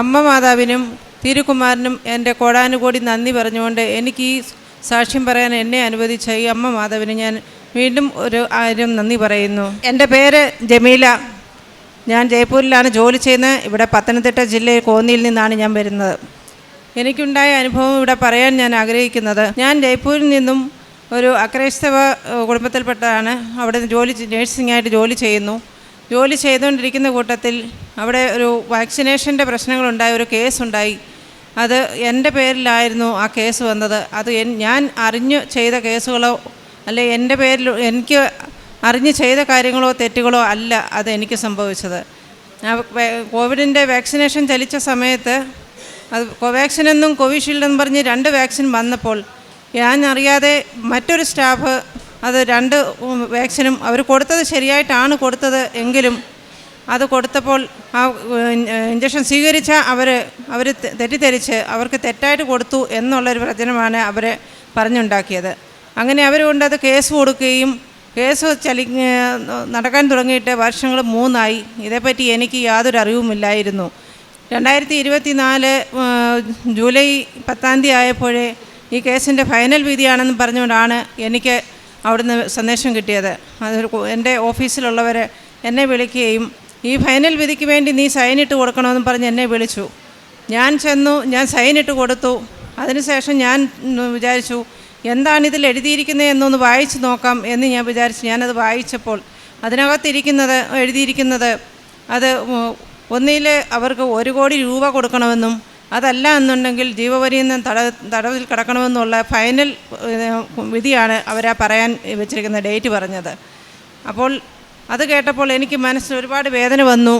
അമ്മ മാതാവിനും തിരുകുമാരനും എന്റെ കോടാനുകോടി നന്ദി പറഞ്ഞുകൊണ്ട് എനിക്ക് ഈ സാക്ഷ്യം പറയാൻ എന്നെ അനുവദിച്ച ഈ അമ്മ മാതാവിന് ഞാൻ വീണ്ടും ഒരു ആയിരം നന്ദി പറയുന്നു. എന്റെ പേര് ജമീല. ഞാൻ ജയ്പൂരിലാണ് ജോലി ചെയ്യുന്നത് ഇവിടെ പത്തനംതിട്ട ജില്ലയിൽ കോന്നിയിൽ നിന്നാണ് ഞാൻ വരുന്നത്. എനിക്കുണ്ടായ അനുഭവം ഇവിടെ പറയാൻ ഞാൻ ആഗ്രഹിക്കുന്നത്. ഞാൻ ജയ്പൂരിൽ നിന്നും ഒരു അക്രൈസ്തവ കുടുംബത്തിൽപ്പെട്ടതാണ്. അവിടെ ജോലി നേഴ്സിംഗ് ആയിട്ട് ജോലി ചെയ്യുന്നു. ജോലി ചെയ്തുകൊണ്ടിരിക്കുന്ന കൂട്ടത്തിൽ അവിടെ ഒരു വാക്സിനേഷന്റെ പ്രശ്നങ്ങളുണ്ടായി ഒരു കേസുണ്ടായി. അത് എന്റെ പേരിലായിരുന്നു ആ കേസ് വന്നത്. അത് ഞാൻ അറിഞ്ഞു ചെയ്ത കേസുകളോ അല്ലെ എന്റെ പേരിൽ എനിക്ക് അറിഞ്ഞ് ചെയ്ത കാര്യങ്ങളോ തെറ്റുകളോ അല്ല അത് എനിക്ക് സംഭവിച്ചത്. കോവിഡിന്റെ വാക്സിനേഷൻ ചലിച്ച സമയത്ത് അത് കോവാക്സിൻ എന്നും കോവിഷീൽഡ് എന്നും പറഞ്ഞ് രണ്ട് വാക്സിൻ വന്നപ്പോൾ ഞാൻ അറിയാതെ മറ്റൊരു സ്റ്റാഫ് അത് രണ്ട് വാക്സിനും അവർ കൊടുത്തത് ശരിയായിട്ടാണ് കൊടുത്തത് എങ്കിലും അത് കൊടുത്തപ്പോൾ ആ ഇഞ്ചക്ഷൻ സ്വീകരിച്ച അവർ അവർ തെറ്റിദ്ധരിച്ച് അവർക്ക് തെറ്റായിട്ട് കൊടുത്തു എന്നുള്ളൊരു പ്രചനമാണ് അവരെ പറഞ്ഞുണ്ടാക്കിയത്. അങ്ങനെ അവർ കൊണ്ട് അത് കേസ് കൊടുക്കുകയും കേസ് ചലി നടക്കാൻ തുടങ്ങിയിട്ട് വർഷങ്ങൾ മൂന്നായി. ഇതേപ്പറ്റി എനിക്ക് യാതൊരു അറിവുമില്ലായിരുന്നു. രണ്ടായിരത്തി ഇരുപത്തി നാല് ജൂലൈ പത്താം തീയതി ആയപ്പോഴേ ഈ കേസിന്റെ ഫൈനൽ വിധിയാണെന്ന് പറഞ്ഞുകൊണ്ടാണ് എനിക്ക് അവിടുന്ന് സന്ദേശം കിട്ടിയത്. അതൊരു കു- എന്റെ ഓഫീസിലുള്ളവർ എന്നെ വിളിക്കുകയും ഈ ഫൈനൽ വിധിക്ക് വേണ്ടി നീ സൈൻ ഇട്ട് കൊടുക്കണമെന്ന് പറഞ്ഞ് എന്നെ വിളിച്ചു. ഞാൻ ചെന്നു ഞാൻ സൈൻ ഇട്ട് കൊടുത്തു. അതിനുശേഷം ഞാൻ വിചാരിച്ചു എന്താണ് ഇതിൽ എഴുതിയിരിക്കുന്നത് എന്നൊന്ന് വായിച്ച് നോക്കാം എന്ന് ഞാൻ വിചാരിച്ചു. ഞാനത് വായിച്ചപ്പോൾ അതിനകത്തിരിക്കുന്നത് എഴുതിയിരിക്കുന്നത് അത് ഒന്നിൽ അവർക്ക് ഒരു കോടി രൂപ കൊടുക്കണമെന്നും അതല്ല എന്നുണ്ടെങ്കിൽ ജീവപര്യന്തം തട തടവിൽ കിടക്കണമെന്നുള്ള ഫൈനൽ വിധിയാണ് അവരാ പറയാൻ വെച്ചിരിക്കുന്ന ഡേറ്റ് പറഞ്ഞത്. അപ്പോൾ അത് കേട്ടപ്പോൾ എനിക്ക് മനസ്സിൽ ഒരുപാട് വേദന വന്നു.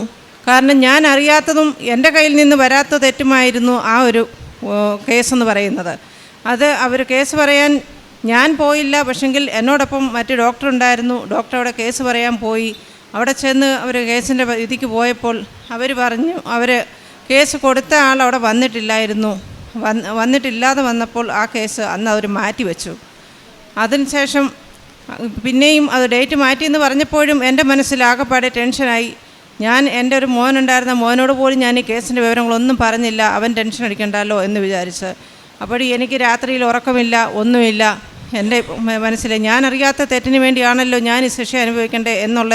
കാരണം ഞാൻ അറിയാത്തതും എന്റെ കയ്യിൽ നിന്ന് വരാത്ത തെറ്റുമായിരുന്നു ആ ഒരു കേസെന്ന് പറയുന്നത്. അത് അവർ കേസ് പറയാൻ ഞാൻ പോയില്ല പക്ഷെങ്കിൽ എന്നോടൊപ്പം മറ്റു ഡോക്ടർ ഉണ്ടായിരുന്നു. ഡോക്ടർ അവിടെ കേസ് പറയാൻ പോയി. അവിടെ ചെന്ന് അവർ കേസിന്റെ വിധിക്ക് പോയപ്പോൾ അവർ പറഞ്ഞു അവർ കേസ് കൊടുത്ത ആൾ അവിടെ വന്നിട്ടില്ലായിരുന്നു. വന്ന് വന്നിട്ടില്ലാതെ വന്നപ്പോൾ ആ കേസ് അന്ന് അവർ മാറ്റിവെച്ചു. അതിനുശേഷം പിന്നെയും അത് ഡേറ്റ് മാറ്റി എന്ന് പറഞ്ഞപ്പോഴും എന്റെ മനസ്സിലാകപ്പാടെ ടെൻഷനായി. ഞാൻ എന്റെ ഒരു മോനുണ്ടായിരുന്ന മോനോട് പോലും ഞാൻ ഈ കേസിന്റെ വിവരങ്ങളൊന്നും പറഞ്ഞില്ല. അവൻ ടെൻഷൻ അടിക്കണ്ടല്ലോ എന്ന് വിചാരിച്ച്. അപ്പോൾ എനിക്ക് രാത്രിയിൽ ഉറക്കമില്ല ഒന്നുമില്ല. എന്റെ മനസ്സിൽ ഞാൻ അറിയാത്ത തെറ്റിന് വേണ്ടിയാണല്ലോ ഞാൻ ഈ ശിക്ഷ അനുഭവിക്കേണ്ടത് എന്നുള്ള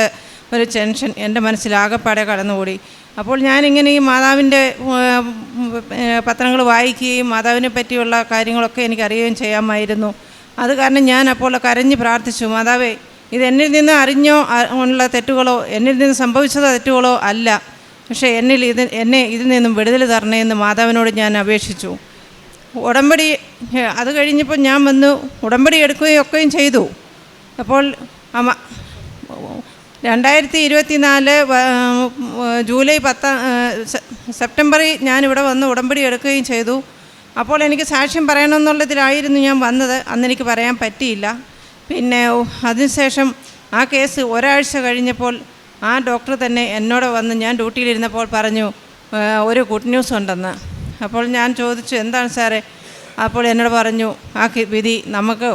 ഒരു ടെൻഷൻ എന്റെ മനസ്സിലാകപ്പാടെ കടന്നുകൂടി. അപ്പോൾ ഞാനിങ്ങനെ ഈ മാതാവിന്റെ പത്രങ്ങൾ വായിക്കുകയും മാതാവിനെ പറ്റിയുള്ള കാര്യങ്ങളൊക്കെ എനിക്കറിയുകയും ചെയ്യാമായിരുന്നു. അത് കാരണം ഞാൻ അപ്പോൾ കരഞ്ഞ് പ്രാർത്ഥിച്ചു മാതാവേ ഇത് എന്നിൽ നിന്ന് അറിഞ്ഞോ ഉള്ള തെറ്റുകളോ എന്നിൽ നിന്ന് സംഭവിച്ചതോ തെറ്റുകളോ അല്ല. പക്ഷേ എന്നിൽ ഇത് എന്നെ ഇതിൽ നിന്നും വിടുതൽ തരണേ എന്ന് മാതാവിനോട് ഞാൻ അപേക്ഷിച്ചു. ഉടമ്പടി അത് കഴിഞ്ഞപ്പോൾ ഞാൻ വന്ന് ഉടമ്പടി എടുക്കുകയും ഒക്കെയും ചെയ്തു. അപ്പോൾ രണ്ടായിരത്തി ഇരുപത്തി നാല് ജൂലൈ പത്താം സെപ്റ്റംബറിൽ ഞാനിവിടെ വന്ന് ഉടമ്പടി എടുക്കുകയും ചെയ്തു. അപ്പോൾ എനിക്ക് സാക്ഷ്യം പറയണമെന്നുള്ളതിലായിരുന്നു ഞാൻ വന്നത്. അന്ന് എനിക്ക് പറയാൻ പറ്റിയില്ല. പിന്നെ അതിനുശേഷം ആ കേസ് ഒരാഴ്ച കഴിഞ്ഞപ്പോൾ ആ ഡോക്ടർ തന്നെ എന്നോട് വന്ന് ഞാൻ ഡ്യൂട്ടിയിലിരുന്നപ്പോൾ പറഞ്ഞു ഒരു ഗുഡ് ന്യൂസ് ഉണ്ടെന്ന്. അപ്പോൾ ഞാൻ ചോദിച്ചു എന്താണ് സാറേ? അപ്പോൾ എന്നോട് പറഞ്ഞു ആ വിധി നമുക്ക്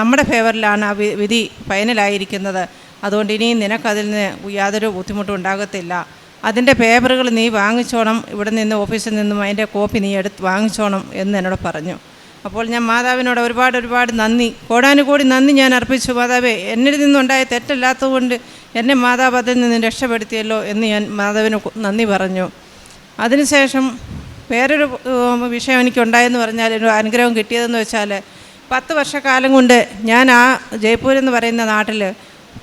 നമ്മുടെ ഫേവറിലാണ് ആ വിധി ഫൈനലായിരിക്കുന്നത്. അതുകൊണ്ട് ഇനിയും നിനക്കതിൽ നിന്ന് യാതൊരു ബുദ്ധിമുട്ടും ഉണ്ടാകത്തില്ല. അതിന്റെ പേപ്പറുകൾ നീ വാങ്ങിച്ചോണം. ഇവിടെ നിന്ന് ഓഫീസിൽ നിന്നും അതിന്റെ കോപ്പി നീ എടുത്ത് വാങ്ങിച്ചോണം എന്ന് എന്നോട് പറഞ്ഞു. അപ്പോൾ ഞാൻ മാതാവിനോട് ഒരുപാട് ഒരുപാട് നന്ദി. കോടാനുകോടി നന്ദി ഞാൻ അർപ്പിച്ചു. മാതാവേ എന്നിൽ നിന്നുണ്ടായ തെറ്റല്ലാത്തതുകൊണ്ട് എന്നെ മാതാവ് അതിൽ നിന്ന് രക്ഷപ്പെടുത്തിയല്ലോ എന്ന് ഞാൻ മാതാവിന് നന്ദി പറഞ്ഞു. അതിനുശേഷം വേറൊരു വിഷയം എനിക്കുണ്ടായെന്ന് പറഞ്ഞാൽ ഒരു അനുഗ്രഹം കിട്ടിയതെന്ന് വെച്ചാൽ പത്ത് വർഷക്കാലം കൊണ്ട് ഞാൻ ആ ജയ്പൂർ എന്ന് പറയുന്ന നാട്ടിൽ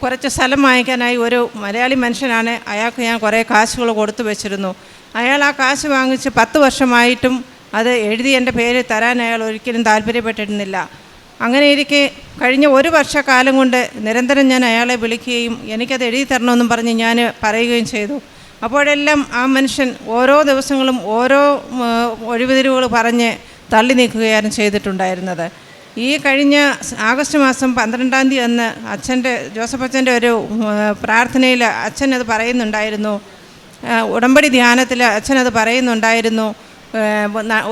കുറച്ച് സ്ഥലം വാങ്ങിക്കാനായി ഒരു മലയാളി മനുഷ്യനാണ്. അയാൾക്ക് ഞാൻ കുറേ കാശുകൾ കൊടുത്തു വെച്ചിരുന്നു. അയാൾ ആ കാശ് വാങ്ങിച്ച് പത്ത് വർഷമായിട്ടും അത് എഴുതി എന്റെ പേര് തരാൻ അയാൾ ഒരിക്കലും താല്പര്യപ്പെട്ടിരുന്നില്ല. അങ്ങനെ ഇരിക്കെ കഴിഞ്ഞ ഒരു വർഷക്കാലം കൊണ്ട് നിരന്തരം ഞാൻ അയാളെ വിളിക്കുകയും എനിക്കത് എഴുതി തരണമെന്നും പറഞ്ഞ് ഞാൻ പറയുകയും ചെയ്തു. അപ്പോഴെല്ലാം ആ മനുഷ്യൻ ഓരോ ദിവസങ്ങളും ഓരോ ഒഴിവുതിരിവുകൾ പറഞ്ഞ് തള്ളി നീക്കുകയാണ് ചെയ്തിട്ടുണ്ടായിരുന്നത്. ഈ കഴിഞ്ഞ ആഗസ്റ്റ് മാസം പന്ത്രണ്ടാം തീയതി അന്ന് അച്ഛന്റെ ജോസഫ് അച്ഛന്റെ ഒരു പ്രാർത്ഥനയിൽ അച്ഛൻ അത് പറയുന്നുണ്ടായിരുന്നു. ഉടമ്പടി ധ്യാനത്തിൽ അച്ഛൻ അത് പറയുന്നുണ്ടായിരുന്നു.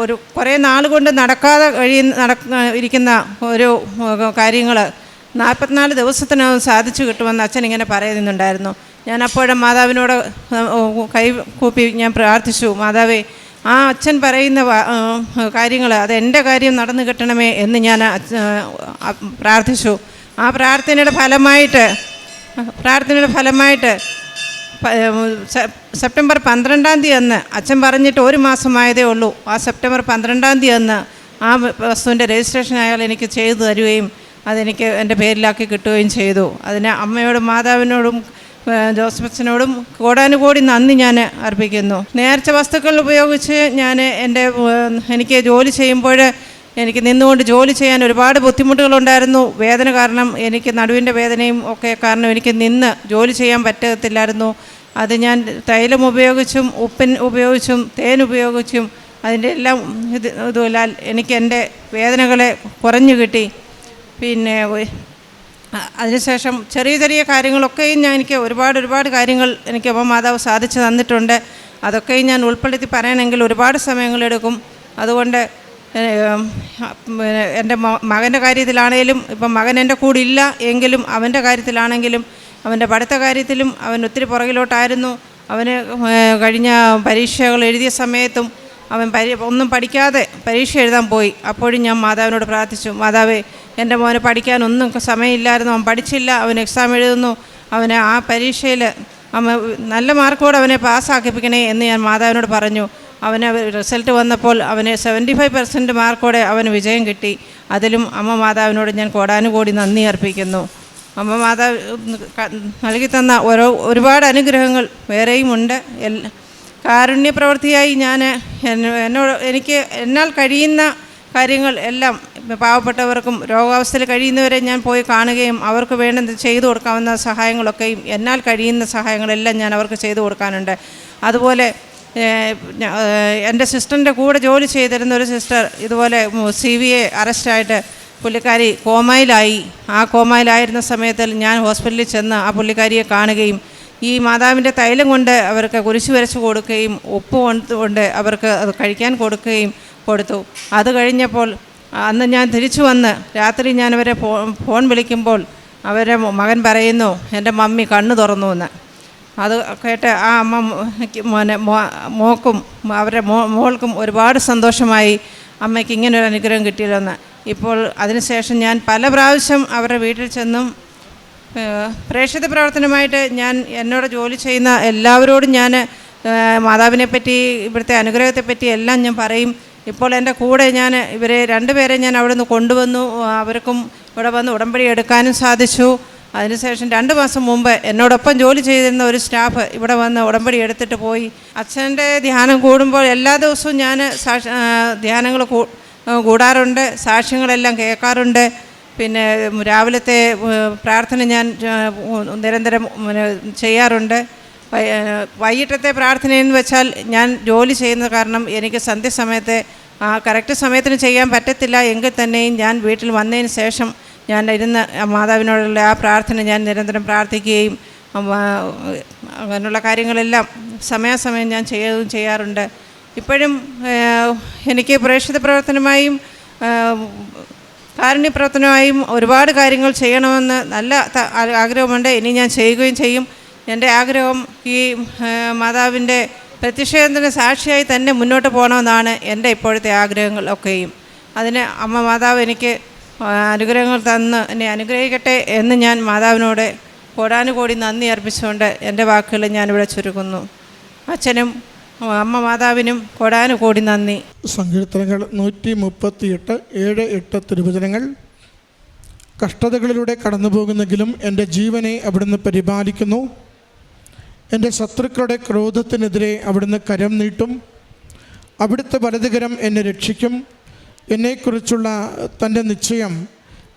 ഒരു കുറേ നാൾ കൊണ്ട് നടക്കാതെ കഴിയുന്ന നടക്ക ഇരിക്കുന്ന ഒരു കാര്യങ്ങൾ നാൽപ്പത്തിനാല് ദിവസത്തിനകം സാധിച്ചു കിട്ടുമെന്ന് അച്ഛൻ ഇങ്ങനെ പറയുന്നുണ്ടായിരുന്നു. ഞാൻ അപ്പോഴും മാതാവിനോട് കൈ കൂപ്പി ഞാൻ പ്രാർത്ഥിച്ചു മാതാവേ ആ അച്ഛൻ പറയുന്ന കാര്യങ്ങൾ അത് എന്റെ കാര്യം നടന്നു കിട്ടണമേ എന്ന് ഞാൻ പ്രാർത്ഥിച്ചു. ആ പ്രാർത്ഥനയുടെ ഫലമായിട്ട് പ്രാർത്ഥനയുടെ ഫലമായിട്ട് സെപ്റ്റംബർ പന്ത്രണ്ടാം തീയതി അന്ന് അച്ഛൻ പറഞ്ഞിട്ട് ഒരു മാസമായതേ ഉള്ളൂ. ആ സെപ്റ്റംബർ പന്ത്രണ്ടാം തീയതി അന്ന് ആ വസ്തുവിന്റെ രജിസ്ട്രേഷൻ അയാൾ എനിക്ക് ചെയ്തു തരുകയും അതെനിക്ക് എന്റെ പേരിലാക്കി കിട്ടുകയും ചെയ്തു. അതിന് അമ്മയോടും മാതാവിനോടും ഏഹ്, ജോസഫ് അച്ഛനോടും കോടാനുകോടി നന്ദി ഞാൻ അർപ്പിക്കുന്നു. നേർച്ച വസ്തുക്കൾ ഉപയോഗിച്ച് ഞാൻ എന്റെ എനിക്ക് ജോലി ചെയ്യുമ്പോൾ എനിക്ക് നിന്നുകൊണ്ട് ജോലി ചെയ്യാൻ ഒരുപാട് ബുദ്ധിമുട്ടുകളുണ്ടായിരുന്നു. വേദന കാരണം എനിക്ക് നടുവിന്റെ വേദനയും ഒക്കെ കാരണം എനിക്ക് നിന്ന് ജോലി ചെയ്യാൻ പറ്റത്തില്ലായിരുന്നു. അത് ഞാൻ തൈലം ഉപയോഗിച്ചും ഉപ്പൻ ഉപയോഗിച്ചും തേൻ ഉപയോഗിച്ചും അതിന്റെ എല്ലാം ഇത് ഇതുമില്ലാൽ എനിക്ക് എന്റെ വേദനകളെ കുറഞ്ഞു കിട്ടി. പിന്നെ അതിനുശേഷം ചെറിയ ചെറിയ കാര്യങ്ങളൊക്കെയും ഞാൻ എനിക്ക് ഒരുപാട് ഒരുപാട് കാര്യങ്ങൾ എനിക്ക് അമ്മ മാതാവ് സാധിച്ചു തന്നിട്ടുണ്ട്. അതൊക്കെയും ഞാൻ ഉൾപ്പെടുത്തി പറയണമെങ്കിൽ ഒരുപാട് സമയങ്ങളെടുക്കും അതുകൊണ്ട് എന്റെ മകന്റെ കാര്യത്തിലാണേലും ഇപ്പം മകൻ എന്റെ കൂടെ ഇല്ല എങ്കിലും അവന്റെ കാര്യത്തിലാണെങ്കിലും അവന്റെ പഠിത്ത കാര്യത്തിലും അവൻ ഒത്തിരി പുറകിലോട്ടായിരുന്നു. അവന് കഴിഞ്ഞ പരീക്ഷകൾ എഴുതിയ സമയത്തും അവൻ പരി ഒന്നും പഠിക്കാതെ പരീക്ഷ എഴുതാൻ പോയി. അപ്പോഴും ഞാൻ മാതാവിനോട് പ്രാർത്ഥിച്ചു മാതാവേ എന്റെ മോന് പഠിക്കാനൊന്നും സമയമില്ലായിരുന്നു. അവൻ പഠിച്ചില്ല അവൻ എക്സാം എഴുതുന്നു. അവനെ ആ പരീക്ഷയിൽ അമ്മ നല്ല മാർക്കോടെ അവനെ പാസ്സാക്കിപ്പിക്കണേ എന്ന് ഞാൻ മാതാവിനോട് പറഞ്ഞു. അവന് റിസൾട്ട് വന്നപ്പോൾ അവന് സെവന്റി ഫൈവ് പെർസെന്റ് മാർക്കോടെ അവന് വിജയം കിട്ടി. അതിലും അമ്മ മാതാവിനോട് ഞാൻ കോടാനുകൂടി നന്ദി അർപ്പിക്കുന്നു. അമ്മ മാതാവ് നൽകി തന്ന ഓരോ ഒരുപാട് അനുഗ്രഹങ്ങൾ വേറെയും ഉണ്ട് എല്ലാ കാരുണ്യ പ്രവൃത്തിയായി ഞാൻ എന്നോട് എനിക്ക് എന്നാൽ കഴിയുന്ന കാര്യങ്ങൾ എല്ലാം പാവപ്പെട്ടവർക്കും രോഗാവസ്ഥയിൽ കഴിയുന്നവരെ ഞാൻ പോയി കാണുകയും അവർക്ക് വേണ്ടത് ചെയ്തു കൊടുക്കാവുന്ന സഹായങ്ങളൊക്കെയും എന്നാൽ കഴിയുന്ന സഹായങ്ങളെല്ലാം ഞാൻ അവർക്ക് ചെയ്തു കൊടുക്കാനുണ്ട്. അതുപോലെ എന്റെ സിസ്റ്ററിന്റെ കൂടെ ജോലി ചെയ്തിരുന്ന ഒരു സിസ്റ്റർ ഇതുപോലെ സി വി എ അറസ്റ്റായിട്ട് പുള്ളിക്കാരി കോമയിലായി. ആ കോമയിലായിരുന്ന സമയത്തിൽ ഞാൻ ഹോസ്പിറ്റലിൽ ചെന്ന് ആ പുള്ളിക്കാരിയെ കാണുകയും ഈ മാതാവിന്റെ തൈലം കൊണ്ട് അവർക്ക് കുരിശു വരച്ച് കൊടുക്കുകയും ഉപ്പ് കൊണ്ട് കൊണ്ട് അവർക്ക് അത് കഴിക്കാൻ കൊടുക്കുകയും കൊടുത്തു. അത് കഴിഞ്ഞപ്പോൾ അന്ന് ഞാൻ തിരിച്ചു വന്ന് രാത്രി ഞാൻ അവരെ ഫോൺ വിളിക്കുമ്പോൾ അവരെ മകൻ പറയുന്നു എന്റെ മമ്മി കണ്ണ് തുറന്നു എന്ന് അത് കേട്ട് ആ അമ്മ മോനെ മോക്കും അവരുടെ മോ മോൾക്കും ഒരുപാട് സന്തോഷമായി. അമ്മയ്ക്ക് ഇങ്ങനൊരു അനുഗ്രഹം കിട്ടിയതെന്ന് ഇപ്പോൾ അതിനുശേഷം ഞാൻ പല പ്രാവശ്യം അവരുടെ വീട്ടിൽ ചെന്നും പ്രേക്ഷിത പ്രവർത്തനമായിട്ട് ഞാൻ എന്നോട് ജോലി ചെയ്യുന്ന എല്ലാവരോടും ഞാൻ മാതാവിനെ പറ്റി ഇവിടുത്തെ അനുഗ്രഹത്തെപ്പറ്റി എല്ലാം ഞാൻ പറയും. ഇപ്പോൾ എന്റെ കൂടെ ഞാൻ ഇവരെ രണ്ടുപേരെ ഞാൻ അവിടെ നിന്ന് കൊണ്ടുവന്നു അവർക്കും ഇവിടെ വന്ന് ഉടമ്പടി എടുക്കാനും സാധിച്ചു. അതിനുശേഷം രണ്ട് മാസം മുമ്പ് എന്നോടൊപ്പം ജോലി ചെയ്തിരുന്ന ഒരു സ്റ്റാഫ് ഇവിടെ വന്ന് ഉടമ്പടി എടുത്തിട്ട് പോയി. അച്ഛന്റെ ധ്യാനം കൂടുമ്പോൾ എല്ലാ ദിവസവും ഞാൻ സാക്ഷ ധ്യാനങ്ങൾ കൂടാറുണ്ട്. സാക്ഷ്യങ്ങളെല്ലാം കേൾക്കാറുണ്ട്. പിന്നെ രാവിലത്തെ പ്രാർത്ഥന ഞാൻ നിരന്തരം ചെയ്യാറുണ്ട്. വൈകിട്ടത്തെ പ്രാർത്ഥനയെന്ന് വെച്ചാൽ ഞാൻ ജോലി ചെയ്യുന്ന കാരണം എനിക്ക് സന്ധ്യസമയത്തെ കറക്റ്റ് സമയത്തിന് ചെയ്യാൻ പറ്റത്തില്ല. എങ്കിൽ തന്നെയും ഞാൻ വീട്ടിൽ വന്നതിന് ശേഷം ഞാൻ ഇരുന്ന് മാതാവിനോടുള്ള ആ പ്രാർത്ഥന ഞാൻ നിരന്തരം പ്രാർത്ഥിക്കുകയും അങ്ങനെയുള്ള കാര്യങ്ങളെല്ലാം സമയാസമയം ഞാൻ ചെയ്യുകയും ചെയ്യാറുണ്ട്. ഇപ്പോഴും എനിക്ക് പ്രേക്ഷിത പ്രവർത്തനമായും ഏഹ്, കാരുണ്യ പ്രവർത്തനമായും ഒരുപാട് കാര്യങ്ങൾ ചെയ്യണമെന്ന് നല്ല ആഗ്രഹമുണ്ട്. ഇനി ഞാൻ ചെയ്യുകയും ചെയ്യും. എന്റെ ആഗ്രഹം ഈ മാതാവിന്റെ പ്രത്യക്ഷേന്ദ്രന് സാക്ഷിയായി തന്നെ മുന്നോട്ട് പോകണമെന്നാണ് എന്റെ ഇപ്പോഴത്തെ ആഗ്രഹങ്ങൾ ഒക്കെയും. അതിന് അമ്മ മാതാവ് എനിക്ക് അനുഗ്രഹങ്ങൾ തന്ന് എന്നെ അനുഗ്രഹിക്കട്ടെ എന്ന് ഞാൻ മാതാവിനോട് കോടാനുകോടി നന്ദി അർപ്പിച്ചുകൊണ്ട് എന്റെ വാക്കുകൾ ഞാനിവിടെ ചുരുക്കുന്നു. അച്ഛനും അമ്മ മാതാവിനും കോടാനുകോടി നന്ദി. സങ്കീർത്തനങ്ങൾ നൂറ്റി മുപ്പത്തിയെട്ട് ഏഴ് എട്ട് തിരുവചനങ്ങൾ. കഷ്ടതകളിലൂടെ കടന്നു പോകുന്നെങ്കിലും എന്റെ ജീവനെ അവിടുന്ന് പരിപാലിക്കുന്നു. എന്റെ ശത്രുക്കളുടെ ക്രോധത്തിനെതിരെ അവിടുന്ന് കരം നീട്ടും. അവിടുത്തെ വലതുകരം എന്നെ രക്ഷിക്കും. എന്നെക്കുറിച്ചുള്ള തന്റെ നിശ്ചയം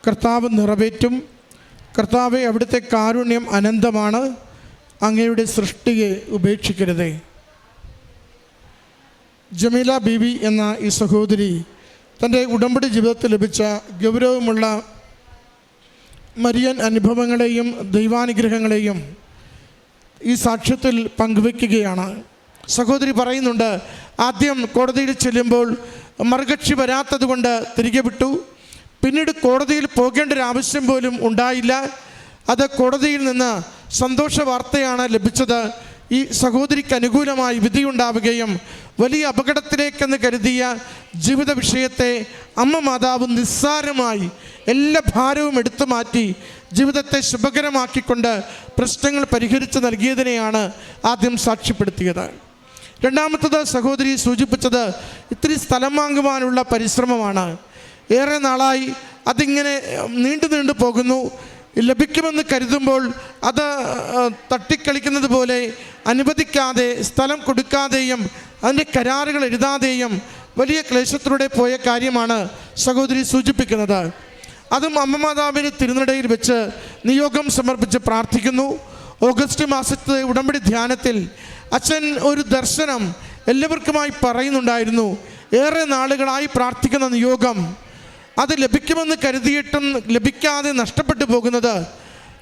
കർത്താവ് നിറവേറ്റും. കർത്താവെ അവിടുത്തെ കാരുണ്യം അനന്തമാണ്. അങ്ങയുടെ സൃഷ്ടിയെ ഉപേക്ഷിക്കരുതേ. ജമീല ബീവി എന്ന ഈ സഹോദരി തന്റെ ഉടമ്പടി ജീവിതത്തിൽ ലഭിച്ച ഗൗരവമുള്ള മരിയൻ അനുഭവങ്ങളെയും ദൈവാനുഗ്രഹങ്ങളെയും ഈ സാക്ഷ്യത്തിൽ പങ്കുവെക്കുകയാണ് സഹോദരി പറയുന്നുണ്ട് ആദ്യം കോടതിയിൽ ചെല്ലുമ്പോൾ മറുകക്ഷി വരാത്തത് കൊണ്ട് തിരികെ വിട്ടു. പിന്നീട് കോടതിയിൽ പോകേണ്ട ഒരു ആവശ്യം പോലും ഉണ്ടായില്ല. അത് കോടതിയിൽ നിന്ന് സന്തോഷ വാർത്തയാണ് ലഭിച്ചത്. ഈ സഹോദരിക്ക് അനുകൂലമായി വിധിയുണ്ടാവുകയും വലിയ അപകടത്തിലേക്കെന്ന് കരുതിയ ജീവിത വിഷയത്തെ അമ്മ മാതാവ് നിസ്സാരമായി എല്ലാ ഭാരവും എടുത്തു മാറ്റി ജീവിതത്തെ ശുഭകരമാക്കിക്കൊണ്ട് പ്രശ്നങ്ങൾ പരിഹരിച്ച് നൽകിയതിനെയാണ് ആദ്യം സാക്ഷ്യപ്പെടുത്തിയത്. രണ്ടാമത്തത് സഹോദരി സൂചിപ്പിച്ചത് ഇത്തിരി സ്ഥലം വാങ്ങുവാനുള്ള പരിശ്രമമാണ്. ഏറെ നാളായി അതിങ്ങനെ നീണ്ടു നീണ്ടു പോകുന്നു. ലഭിക്കുമെന്ന് കരുതുമ്പോൾ അത് തട്ടിക്കളിക്കുന്നത് പോലെ അനുവദിക്കാതെ സ്ഥലം കൊടുക്കാതെയും അതിന്റെ കരാറുകൾ എഴുതാതെയും വലിയ ക്ലേശത്തിലൂടെ പോയ കാര്യമാണ് സഹോദരി സൂചിപ്പിക്കുന്നത്. അതും അമ്മ മാതാവിന് തിരുനടയിൽ വെച്ച് നിയോഗം സമർപ്പിച്ച് പ്രാർത്ഥിക്കുന്നു. ഓഗസ്റ്റ് മാസത്തെ ഉടമ്പടി ധ്യാനത്തിൽ അച്ഛൻ ഒരു ദർശനം എല്ലാവർക്കുമായി പറയുന്നുണ്ടായിരുന്നു. ഏറെ നാളുകളായി പ്രാർത്ഥിക്കുന്ന നിയോഗം അത് ലഭിക്കുമെന്ന് കരുതിയിട്ടും ലഭിക്കാതെ നഷ്ടപ്പെട്ടു പോകുന്നത്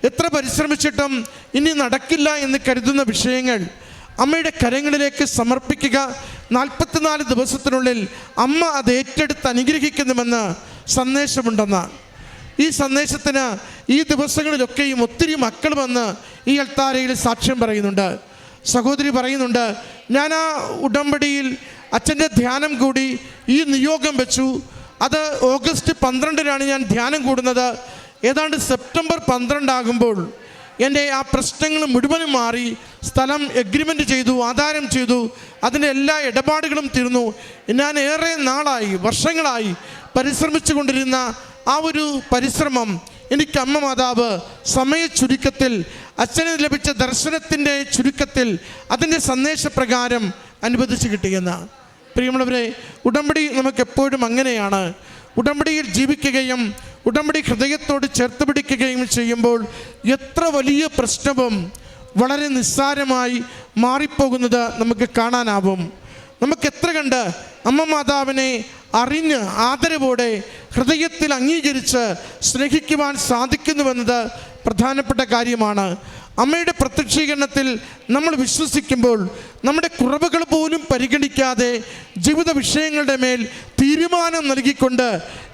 എത്ര പരിശ്രമിച്ചിട്ടും ഇനി നടക്കില്ല എന്ന് കരുതുന്ന വിഷയങ്ങൾ അമ്മയുടെ കരങ്ങളിലേക്ക് സമർപ്പിക്കുക. നാൽപ്പത്തിനാല് ദിവസത്തിനുള്ളിൽ അമ്മ അത് ഏറ്റെടുത്ത് അനുഗ്രഹിക്കുന്നുമെന്ന് സന്ദേശമുണ്ടെന്നാണ്. ഈ സന്ദേശത്തിന് ഈ ദിവസങ്ങളിലൊക്കെയും ഒത്തിരി മക്കൾ വന്ന് ഈ അൾത്താരയിൽ സാക്ഷ്യം പറയുന്നുണ്ട്. സഹോദരി പറയുന്നുണ്ട് ഞാൻ ആ ഉടമ്പടിയിൽ അച്ഛന്റെ ധ്യാനം കൂടി ഈ നിയോഗം വെച്ചു. അത് ഓഗസ്റ്റ് പന്ത്രണ്ടിനാണ് ഞാൻ ധ്യാനം കൂടുന്നത്. ഏതാണ്ട് സെപ്റ്റംബർ പന്ത്രണ്ടാകുമ്പോൾ എന്റെ ആ പ്രശ്നങ്ങൾ മുഴുവനും മാറി സ്ഥലം എഗ്രിമെന്റ് ചെയ്തു ആധാരം ചെയ്തു അതിന്റെ എല്ലാ ഇടപാടുകളും തീർന്നു. ഞാൻ ഏറെ നാളായി വർഷങ്ങളായി പരിശ്രമിച്ചു കൊണ്ടിരുന്ന ആ ഒരു പരിശ്രമം എനിക്ക് അമ്മ മാതാവ് സമയ ചുരുക്കത്തിൽ അച്ഛന് ലഭിച്ച ദർശനത്തിന്റെ ചുരുക്കത്തിൽ അതിന്റെ സന്ദേശപ്രകാരം അനുവദിച്ച് കിട്ടിയെന്ന പ്രിയമുള്ളവരെ ഉടമ്പടി നമുക്ക് എപ്പോഴും അങ്ങനെയാണ്. ഉടമ്പടിയിൽ ജീവിക്കുകയും ഉടമ്പടി ഹൃദയത്തോട് ചേർത്ത് പിടിക്കുകയും ചെയ്യുമ്പോൾ എത്ര വലിയ പ്രശ്നവും വളരെ നിസ്സാരമായി മാറിപ്പോകുന്നത് നമുക്ക് കാണാനാവും. നമുക്ക് എത്ര കണ്ട് അമ്മ മാതാവിനെ അറിഞ്ഞ് ആദരവോടെ ഹൃദയത്തിൽ അംഗീകരിച്ച് സ്നേഹിക്കുവാൻ സാധിക്കുന്നുവെന്നത് പ്രധാനപ്പെട്ട കാര്യമാണ്. അമ്മയുടെ പ്രത്യക്ഷീകരണത്തിൽ നമ്മൾ വിശ്വസിക്കുമ്പോൾ നമ്മുടെ കുറവുകൾ പോലും പരിഗണിക്കാതെ ജീവിത വിഷയങ്ങളുടെ മേൽ തീരുമാനം നൽകിക്കൊണ്ട്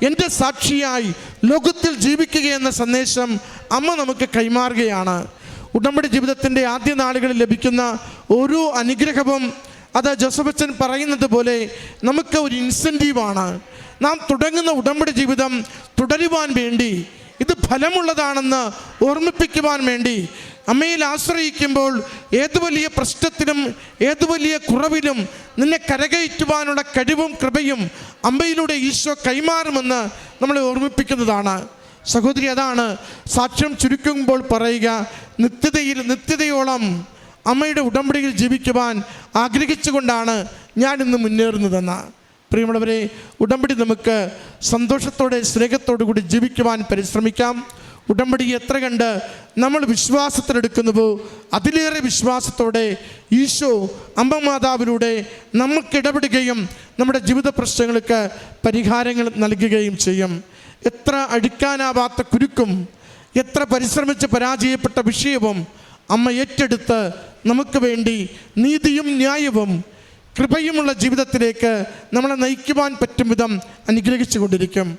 എന്റെ സാക്ഷിയായി ലോകത്തിൽ ജീവിക്കുക എന്ന സന്ദേശം അമ്മ നമുക്ക് കൈമാറുകയാണ്. ഉടമ്പടി ജീവിതത്തിന്റെ ആദ്യ നാളുകളിൽ ലഭിക്കുന്ന ഓരോ അനുഗ്രഹവും അത് ജോസഫച്ചൻ പറയുന്നത് പോലെ നമുക്ക് ഒരു ഇൻസെന്റീവാണ് നാം തുടങ്ങുന്ന ഉടമ്പടി ജീവിതം തുടരുവാൻ വേണ്ടി ഇത് ഫലമുള്ളതാണെന്ന് ഓർമ്മിപ്പിക്കുവാൻ വേണ്ടി അമ്മയിൽ ആശ്രയിക്കുമ്പോൾ ഏത് വലിയ പ്രശ്നത്തിലും ഏത് വലിയ കുറവിലും നിന്നെ കരകയറ്റുവാനുള്ള കഴിവും കൃപയും അമ്മയിലൂടെ ഈശോ കൈമാറുമെന്ന് നമ്മളെ ഓർമ്മിപ്പിക്കുന്നതാണ്. സഹോദരി അതാണ് സാക്ഷ്യം ചുരുക്കുമ്പോൾ പറയുക നിത്യതയിൽ നിത്യതയോളം അമ്മയുടെ ഉടമ്പടിയിൽ ജീവിക്കുവാൻ ആഗ്രഹിച്ചുകൊണ്ടാണ് ഞാൻ ഇന്ന് മുന്നേറുന്നതെന്ന്. പ്രിയമുള്ളവരെ ഉടമ്പടി നമുക്ക് സന്തോഷത്തോടെ സ്നേഹത്തോടു കൂടി ജീവിക്കുവാൻ പരിശ്രമിക്കാം. ഉടമ്പടി എത്ര കണ്ട് നമ്മൾ വിശ്വാസത്തിലെടുക്കുന്നുവോ അതിലേറെ വിശ്വാസത്തോടെ ഈശോ അമ്മ നമുക്ക് ഇടപെടുകയും നമ്മുടെ ജീവിത പ്രശ്നങ്ങൾക്ക് പരിഹാരങ്ങൾ നൽകുകയും ചെയ്യും. എത്ര അടിക്കാനാവാത്ത കുരുക്കും എത്ര പരിശ്രമിച്ച് പരാജയപ്പെട്ട വിഷയവും അമ്മ ഏറ്റെടുത്ത് നമുക്ക് വേണ്ടി നീതിയും ന്യായവും കൃപയുമുള്ള ജീവിതത്തിലേക്ക് നമ്മളെ നയിക്കുവാൻ പറ്റും വിധം അനുഗ്രഹിച്ചു കൊണ്ടിരിക്കും